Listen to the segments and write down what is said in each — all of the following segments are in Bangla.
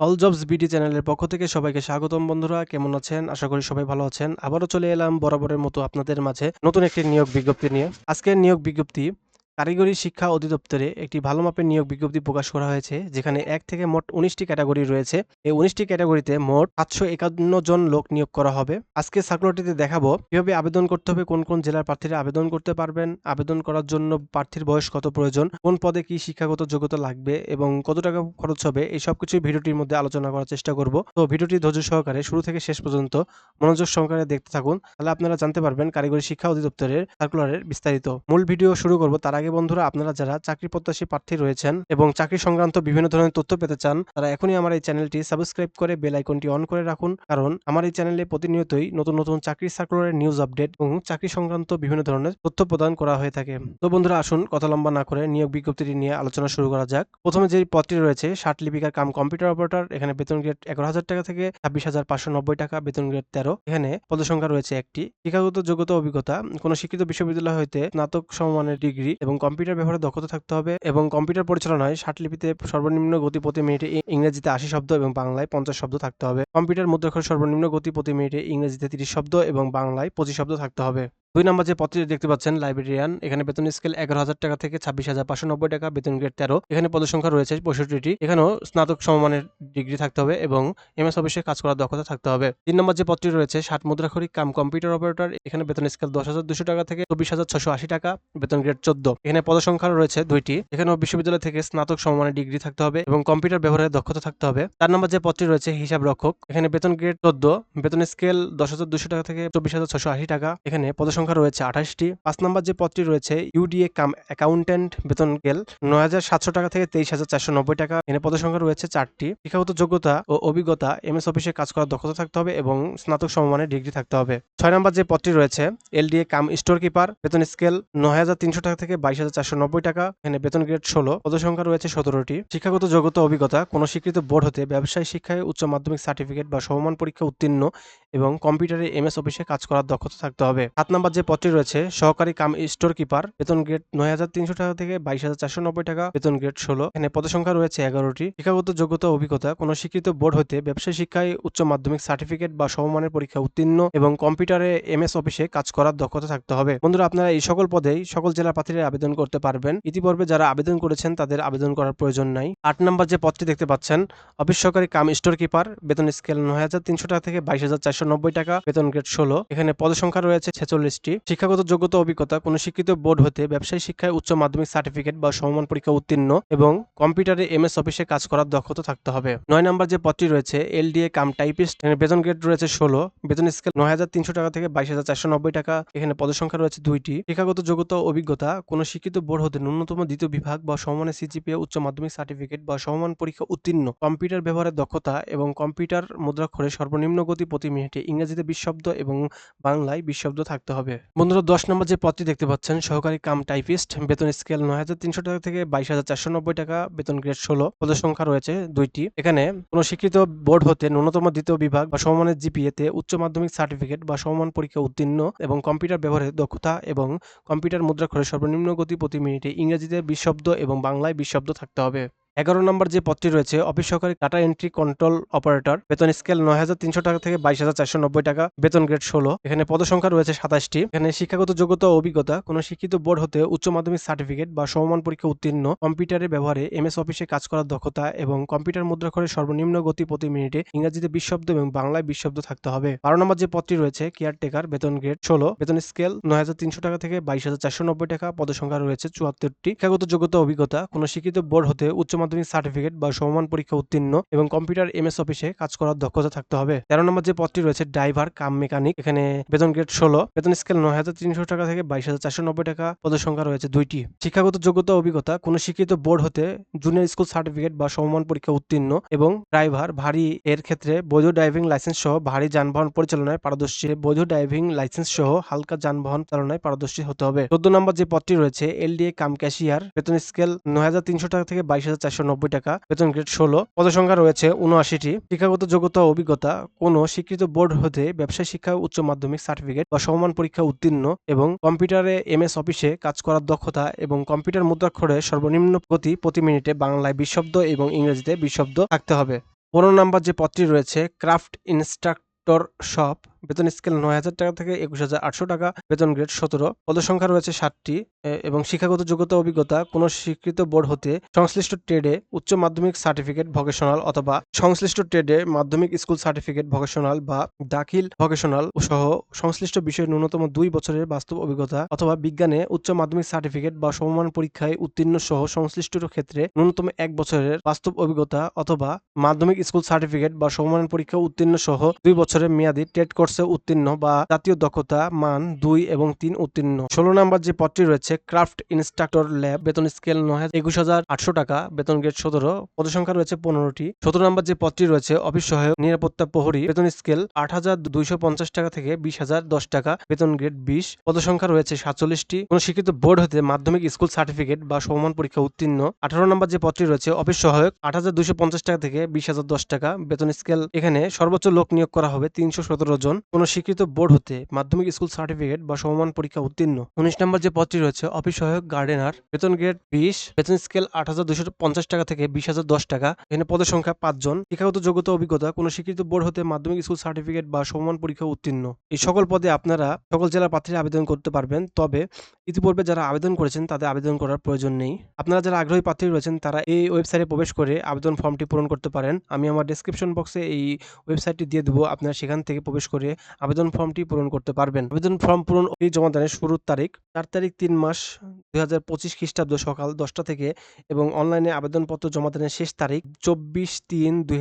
অল জবস বিডি চ্যানেলের পক্ষ থেকে সবাইকে স্বাগতম বন্ধুরা, কেমন আছেন? আশা করি সবাই ভালো আছেন। আবারও চলে এলাম বরাবরের মতো আপনাদের মাঝে নতুন একটি নিয়োগ বিজ্ঞপ্তি নিয়ে। আজকের নিয়োগ বিজ্ঞপ্তি কারিগরি শিক্ষা অধিদপ্তরে একটি ভালো মাপের নিয়োগ বিজ্ঞপ্তি প্রকাশ করা হয়েছে, যেখানে এক থেকে মোট উনিশটি ক্যাটাগরি রয়েছে। এই উনিশটি ক্যাটাগরিতে মোট সাতশো একান্ন জন লোক নিয়োগ করা হবে। আজকে সার্কুলারটিতে দেখাবো কীভাবে আবেদন করতে হবে, কোন কোন জেলার প্রার্থীরা আবেদন করতে পারবেন, আবেদন করার জন্য প্রার্থীর বয়স কত প্রয়োজন, কোন পদে কি শিক্ষাগত যোগ্যতা লাগবে এবং কত টাকা খরচ হবে, এই সব কিছুই ভিডিওটির মধ্যে আলোচনা করার চেষ্টা করব। তো ভিডিওটি ধৈর্য সহকারে শুরু থেকে শেষ পর্যন্ত মনোযোগ সহকারে দেখতে থাকুন, তাহলে আপনারা জানতে পারবেন কারিগরি শিক্ষা অধিদপ্তরের সার্কুলারের বিস্তারিত। মূল ভিডিও শুরু করব তার আগে বন্ধুরা আপনারা যারা চাকরি প্রত্যাশী প্রার্থী রয়েছেন এবং চাকরি সংক্রান্ত বিভিন্ন ধরনের তথ্য পেতে চান, তারা এখনই আমার এই চ্যানেলটি সাবস্ক্রাইব করে বেল আইকনটি অন করে রাখুন। কারণ আমার এই চ্যানেলে প্রতিনিয়তই নতুন নতুন চাকরি সার্কুলারের নিউজ আপডেট এবং চাকরি সংক্রান্ত বিভিন্ন ধরনের তথ্য প্রদান করা হয়ে থাকে। তো বন্ধুরা আসুন কথা লম্বা না করে নিয়োগ বিজ্ঞপ্তিটি নিয়ে আলোচনা শুরু করা যাক। প্রথমে যে পদটি রয়েছে, ষাট লিপিকার কাম কম্পিউটার অপারেটর এখানে বেতন গ্রেড এগারো হাজার টাকা থেকে ছাব্বিশ হাজার পাঁচশো নব্বই টাকা বেতন গ্রেড তেরো। এখানে পদসংখ্যা রয়েছে একটি। শিক্ষাগত যোগ্যতা অভিজ্ঞতা, কোনো শিক্ষিত বিশ্ববিদ্যালয় হইতে স্নাতক সমমানের ডিগ্রি এবং কম্পিউটার ব্যবহারে দক্ষতা থাকতে হবে এবং কম্পিউটার পরিচালনায় লিপিতে সর্বনিম্ন গতি প্রতি মিনিটে ইংরেজিতে আশি শব্দ এবং বাংলায় পঞ্চাশ শব্দ থাকতে হবে। কম্পিউটার মুদ্রাক্ষর সর্বনিম্ন গতি প্রতি মিনিটে ইংরেজিতে তিরিশ শব্দ এবং বাংলায় পঁচিশ শব্দ থাকতে হবে। দুই নম্বর যে পদটি দেখতে পাচ্ছেন, লাইব্রেরিয়ান, এখানে বেতন স্কেল এগারো হাজার টাকা থেকে ছাব্বিশ হাজার পাঁচশো নব্বই টাকা, বেতন গ্রেড তেরো। এখানে পদসংখ্যা রয়েছে পঁয়ষট্টিটি। এখানেও স্নাতক সমমানের ডিগ্রি থাকতে হবে এবং এমএস অফিসে কাজ করার দক্ষতা থাকতে হবে। তিন নম্বর যে পদটি রয়েছে, ষাট মুদ্রাক্ষরিক কাম কম্পিউটার অপারেটর এখানে বেতন স্কেল দশ হাজার দুশো টাকা থেকে চব্বিশ হাজার ছশো আশি টাকা, বেতন গ্রেড চোদ্দ। এখানে পদসংখ্যা রয়েছে দুইটি। এখানেও বিশ্ববিদ্যালয় থেকে স্নাতক সমমানের ডিগ্রি থাকতে হবে এবং কম্পিউটার ব্যবহারের দক্ষতা থাকতে হবে। চার নম্বর যে পদটি রয়েছে, হিসাব রক্ষক। এখানে বেতন গ্রেড চোদ্দ, বেতন স্কেল দশ হাজার দুশো টাকা থেকে চব্বিশ হাজার ছশো আশি টাকা। এখানে পদসংখ্যা রয়েছে আঠাশটি। পাঁচ নম্বর যে পদটি রয়েছে, ইউডিএ কাম অ্যাকাউন্টেন্ট বেতন স্কেল নয় হাজার সাতশো টাকা থেকে তেইশ হাজার চারশো নব্বই টাকা। এখানে পদসংখ্যা রয়েছে চারটি। শিক্ষাগত যোগ্যতা ও অভিজ্ঞতা, এমএস অফিসে কাজ করার দক্ষতা থাকতে হবে এবং স্নাতক সমমানের ডিগ্রি থাকতে হবে। ছয় নম্বর যে পদটি রয়েছে, এলডিএ কাম স্টোর কিপার বেতন স্কেল নয় হাজার তিনশো টাকা থেকে বাইশ হাজার চারশো নব্বই টাকা। এখানে বেতন গ্রেড ষোলো, পদসংখ্যা রয়েছে সতেরোটি। শিক্ষাগত যোগ্যতা, অভিজ্ঞতা, কোনো স্বীকৃত বোর্ড হতে ব্যবসায় শিক্ষায় উচ্চ মাধ্যমিক সার্টিফিকেট বা সমমান পরীক্ষা উত্তীর্ণ এবং কম্পিউটারে এমএস অফিসে কাজ করার দক্ষতা থাকতে হবে। সাত নম্বর যে পদটি রয়েছে, সহকারী কাম স্টোর কিপার বেতন গ্রেড নয় হাজার তিনশো টাকা থেকে বাইশ হাজার চারশো নব্বই টাকা, বেতন গ্রেড ষোলো। এখানে পদসংখ্যা রয়েছে এগারোটি। শিক্ষাগত যোগ্যতা, অভিজ্ঞতা, কোনো স্বীকৃত বোর্ড হতে ব্যবসায় শিক্ষায় উচ্চ মাধ্যমিক সার্টিফিকেট বা সমমানের পরীক্ষা উত্তীর্ণ এবং কম্পিউটারে এমএস অফিসে কাজ করার দক্ষতা থাকতে হবে। বন্ধুরা, আপনারা এই সকল পদেই সকল জেলা প্রার্থীরা আবেদন করতে পারবেন। ইতিপূর্বে যারা আবেদন করেছেন, তাদের আবেদন করার প্রয়োজন নাই। আট নম্বর যে পদটি দেখতে পাচ্ছেন, অফিস সহকারী কাম স্টোর কিপার বেতন স্কেল নয় হাজার তিনশো টাকা থেকে বাইশ হাজার চারশো নব্বই টাকা, বেতন গ্রেড ষোলো। এখানে পদসংখ্যা রয়েছে ছেচল্লিশটি শিক্ষাগত যোগ্যতা, অভিজ্ঞতা, কোনো শিক্ষিত বোর্ড হতে ব্যবসায়ী শিক্ষায় উচ্চ মাধ্যমিক সার্টিফিকেট বা সমমান পরীক্ষা উত্তীর্ণ এবং কম্পিউটারে এমএস অফিসে কাজ করার দক্ষতা থাকতে হবে। নয় নম্বর যে পদটি রয়েছে, এলডিএ কাম টাইপিস্ট বেতন গ্রেড রয়েছে ষোলো, বেতন স্কেল নয় হাজার তিনশো টাকা থেকে বাইশ হাজার চারশো নব্বই টাকা, এখানে পদসংখ্যা রয়েছে দুইটি। শিক্ষাগত যোগ্যতা অভিজ্ঞতা, কোনো শিক্ষিত বোর্ড হতে ন্যূনতম দ্বিতীয় বিভাগ বা সমমানের সিজিপিএ, উচ্চ মাধ্যমিক সার্টিফিকেট বা সমমান পরীক্ষা উত্তীর্ণ। কম্পিউটার ব্যবহারের দক্ষতা এবং কম্পিউটার মুদ্রাক্ষরে সর্বনিম্ন গতি প্রতি মিনিটে ইংরেজিতে বিশ শব্দ এবং বাংলায় বিশ শব্দ থাকতে হবে। বন্ধুরা, দশ নম্বর যে পদটি দেখতে পাচ্ছেন, সহকারী কাম টাইপিস্ট, বেতন স্কেল নয় হাজার তিনশো টাকা থেকে বাইশ হাজার চারশো নব্বই টাকা, বেতন গ্রেড ষোলো। পদের সংখ্যা রয়েছে দুইটি। এখানে কোনো স্বীকৃত বোর্ড হতে ন্যূনতম দ্বিতীয় বিভাগ বা সমমানের জিপিএ তে উচ্চ মাধ্যমিক সার্টিফিকেট বা সমমান পরীক্ষা উত্তীর্ণ এবং কম্পিউটার ব্যবহারের দক্ষতা এবং কম্পিউটার মুদ্রাক্ষরে সর্বনিম্ন গতি প্রতি মিনিটে ইংরেজিতে বিশ শব্দ এবং বাংলায় বিশ শব্দ থাকতে হবে। এগারো নম্বর যে পদটি রয়েছে, অফিস সহকারী ডাটা এন্ট্রি কন্ট্রোল অপারেটর বেতন স্কেল নয় হাজার তিনশো টাকা থেকে বাইশ হাজার চারশো নব্বই টাকা, বেতন গ্রেড ষোলো। এখানে পদসংখ্যা রয়েছে সাতাশটি। এখানে শিক্ষাগত যোগ্যতা ও অভিজ্ঞতা, কোনো শিক্ষিত বোর্ড হতে উচ্চ মাধ্যমিক সার্টিফিকেট বা সমমান পরীক্ষা উত্তীর্ণ, কম্পিউটারের ব্যবহারে এমএস অফিসে কাজ করার দক্ষতা এবং কম্পিউটার মুদ্রাক্ষরের সর্বনিম্ন গতি প্রতি মিনিটে ইংরেজিতে বিশ শব্দ এবং বাংলায় বিশ শব্দ থাকতে হবে। বারো নম্বর যে পদটি রয়েছে কেয়ারটেকার বেতন গ্রেড ষোলো, বেতন স্কেল নয় হাজার তিনশো টাকা থেকে বাইশ হাজার চারশো নব্বই টাকা, পদসংখ্যা রয়েছে চুয়াত্তরটি। শিক্ষাগত যোগ্যতা অভিজ্ঞতা, কোনো শিক্ষিত বোর্ড হতে উচ্চ মাধ্যমিক সার্টিফিকেট বা সমমান পরীক্ষা উত্তীর্ণ এবং কম্পিউটার এম এস অফিসে কাজ করার দক্ষতা থাকতে হবে। তেরো নম্বর যে পদটি রয়েছে ড্রাইভার কাম মেকানিক এখানে বেতন গ্রেড ষোলো। বেতন স্কেল নয় হাজার তিনশো টাকা থেকে বাইশ হাজার চারশো নব্বই টাকা পদের সংখ্যা রয়েছে দুইটি। শিক্ষাগত যোগ্যতা অভিজ্ঞতা, কোনো শিক্ষিত বোর্ড হতে জুনিয়র স্কুল সার্টিফিকেট বা সমমান পরীক্ষা উত্তীর্ণ এবং ড্রাইভার ভারী এর ক্ষেত্রে বৈধ ড্রাইভিং লাইসেন্স সহ ভারী যানবাহন পরিচালনায় পারদর্শী। বৈধ ড্রাইভিং লাইসেন্স সহ হালকা যানবাহন চালনায় পারদর্শী হতে হবে। চোদ্দ নম্বর যে পদটি রয়েছে এলডিএ কাম ক্যাশিয়ার বেতন স্কেল নয় হাজার তিনশো টাকা থেকে বাইশ হাজার চারশো নব্বই টাকা, বেতন গ্রেড ষোলো। পদসংখ্যা রয়েছে উনআশিটি শিক্ষাগত যোগ্যতা অভিজ্ঞতা, কোনো স্বীকৃত বোর্ড হতে ব্যবসায় শিক্ষা, উচ্চ মাধ্যমিক সার্টিফিকেট বা সমমান পরীক্ষা উত্তীর্ণ এবং কম্পিউটারে এম এস অফিসে কাজ করার দক্ষতা এবং কম্পিউটার মুদ্রাক্ষরে সর্বনিম্ন গতি প্রতি মিনিটে বাংলায় বিশব্দ এবং ইংরেজিতে বিশব্দ থাকতে হবে। পনেরো নাম্বার যে পদটি রয়েছে, ক্রাফট ইনস্ট্রাক্টর শপ। বেতন স্কেল নয় হাজার টাকা থেকে একুশ হাজার আটশো টাকা, বেতন গ্রেড সতেরো। পদসংখ্যা রয়েছে ষাটটি এবং শিক্ষাগত যোগ্যতা অভিজ্ঞতা কোনো স্বীকৃত বোর্ড হতে সংশ্লিষ্ট ট্রেডে উচ্চ মাধ্যমিক সার্টিফিকেট ভোকেশনাল অথবা সংশ্লিষ্ট ট্রেডে মাধ্যমিক স্কুল সার্টিফিকেট ভোকেশনাল বা দাখিল ভোকেশনাল সহ সংশ্লিষ্ট বিষয়ে ন্যূনতম দুই বছরের বাস্তব অভিজ্ঞতা অথবা বিজ্ঞানে উচ্চ মাধ্যমিক সার্টিফিকেট বা সমমান পরীক্ষায় উত্তীর্ণ সহ সংশ্লিষ্ট ক্ষেত্রে ন্যূনতম এক বছরের বাস্তব অভিজ্ঞতা অথবা মাধ্যমিক স্কুল সার্টিফিকেট বা সমমান পরীক্ষা উত্তীর্ণ সহ দুই বছরের মেয়াদী টেট কোর্সে উত্তীর্ণ বা জাতীয় দক্ষতা মান দুই এবং তিন উত্তীর্ণ। ষোলো নাম্বার যে পদটি রয়েছে, ক্রাফট ইনস্ট্রাক্টর ল্যাব, বেতন স্কেল নয় একুশ হাজার আটশো টাকা, বেতন গ্রেড সতেরো, পদসংখ্যা রয়েছে পনেরোটি। সতেরো নাম্বার যে পদটি রয়েছে অফিস সহায়ক নিরাপত্তা প্রহরী, বেতন স্কেল আট হাজার দুইশো পঞ্চাশ টাকা থেকে বিশ হাজার দশ টাকা, বেতন গ্রেড বিশ, পদসংখ্যা রয়েছে সাতচল্লিশটি। কোন স্বীকৃত বোর্ড হতে মাধ্যমিক স্কুল সার্টিফিকেট বা সমমান পরীক্ষা উত্তীর্ণ। আঠারো নম্বর যে পদটি রয়েছে অফিস সহায়ক আট হাজার দুইশো পঞ্চাশ টাকা থেকে বিশ হাজার দশ টাকা, বেতন স্কেল এখানে সর্বোচ্চ লোক নিয়োগ করা হবে তিনশো সতেরো জন। কোন স্বীকৃত বোর্ড হতে মাধ্যমিক স্কুল সার্টিফিকেট বা সমমান পরীক্ষা উত্তীর্ণ। উনিশ নম্বর যে পদটি রয়েছে, অফিস সহায়ক গার্ডেনার, বেতন গ্রেড বিশ, বেতন স্কেল আট হাজার দুশো পঞ্চাশ টাকা থেকে বিশ হাজার দশ টাকা। এখানে পদের সংখ্যা পাঁচজন শিক্ষাগত যোগ্যতা অভিজ্ঞতা, কোন স্বীকৃত বোর্ড হতে মাধ্যমিক স্কুল সার্টিফিকেট বা সমমান পরীক্ষা উত্তীর্ণ। এই সকল পদে আপনারা সকল জেলার প্রার্থীরা আবেদন করতে পারবেন, তবে ইতিপূর্বে যারা আবেদন করেছেন তাদের আবেদন করার প্রয়োজন নেই। আপনারা যারা আগ্রহী প্রার্থী রয়েছেন, তারা এই ওয়েবসাইটে প্রবেশ করে আবেদন ফর্মটি পূরণ করতে পারেন। আমি আমার ডেসক্রিপশন বক্সে এই ওয়েবসাইটটি দিয়ে দেবো। আপনারা সেখান থেকে প্রবেশ করে আবেদন ফর্মটি পূরণ করতে পারবেন। আবেদন ফর্ম পূরণ জমা দানের শুরুর তারিখ, চার তারিখ তিন মাস, দুই হাজার পঁচিশ খ্রিস্টাব্দ সকাল দশটা থেকে এবং অনলাইনে আবেদনপত্র জমা দানের শেষ তারিখ চব্বিশ তিন দুই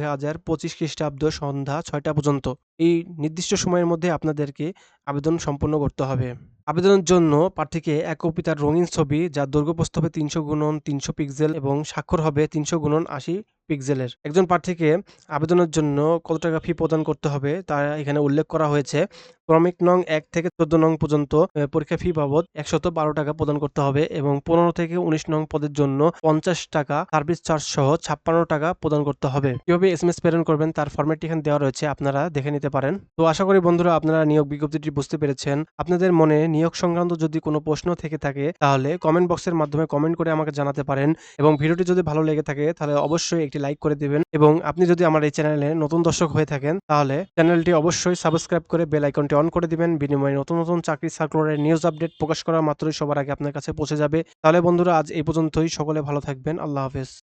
খ্রিস্টাব্দ সন্ধ্যা ছয়টা পর্যন্ত। এই নির্দিষ্ট সময়ের মধ্যে আপনাদেরকে আবেদন সম্পন্ন করতে হবে। আবেদনের জন্য প্রার্থীকে এক কপি তার রঙিন ছবি যা দৈর্ঘ্য হবে তিনশো গুণন তিনশো পিক্সেল এবং স্বাক্ষর হবে তিনশো গুণন আশি পিক্সেলের। একজন প্রার্থীকে আবেদনের জন্য কত টাকা ফি প্রদান করতে হবে তা এখানে উল্লেখ করা হয়েছে। ক্রমিক নং এক থেকে চোদ্দ নং পর্যন্ত পরীক্ষা ফি বাবদ একশত বারো টাকা প্রদান করতে হবে এবং পনেরো থেকে উনিশ নং পদের জন্য পঞ্চাশ টাকা সার্ভিস চার্জ সহ ছাপ্পান্ন টাকা প্রদান করতে হবে। কীভাবে এস এম এস প্রেরণ করবেন তার ফর্মেটটি এখানে দেওয়া রয়েছে, আপনারা দেখে নিতে পারেন। তো আশা করি বন্ধুরা আপনারা নিয়োগ বিজ্ঞপ্তিটি বুঝতে পেরেছেন। আপনাদের মনে নিয়োগ সংক্রান্ত যদি কোনো প্রশ্ন থেকে থাকে, তাহলে কমেন্ট বক্সের মাধ্যমে কমেন্ট করে আমাকে জানাতে পারেন এবং ভিডিওটি যদি ভালো লেগে থাকে, তাহলে অবশ্যই একটি লাইক করে দিবেন। এবং আপনি যদি আমার এই চ্যানেলে নতুন দর্শক হয়ে থাকেন, তাহলে চ্যানেলটি অবশ্যই সাবস্ক্রাইব করে বেল আইকনটি অন করে দিবেন। বিনিময়ে নতুন নতুন চাকরি সার্কুলারের নিউজ আপডেট প্রকাশ করা মাত্রই সবার আগে আপনার কাছে পৌঁছে যাবে। তাহলে বন্ধুরা, আজ এই পর্যন্তই। সকলে ভালো থাকবেন। আল্লাহ হাফেজ।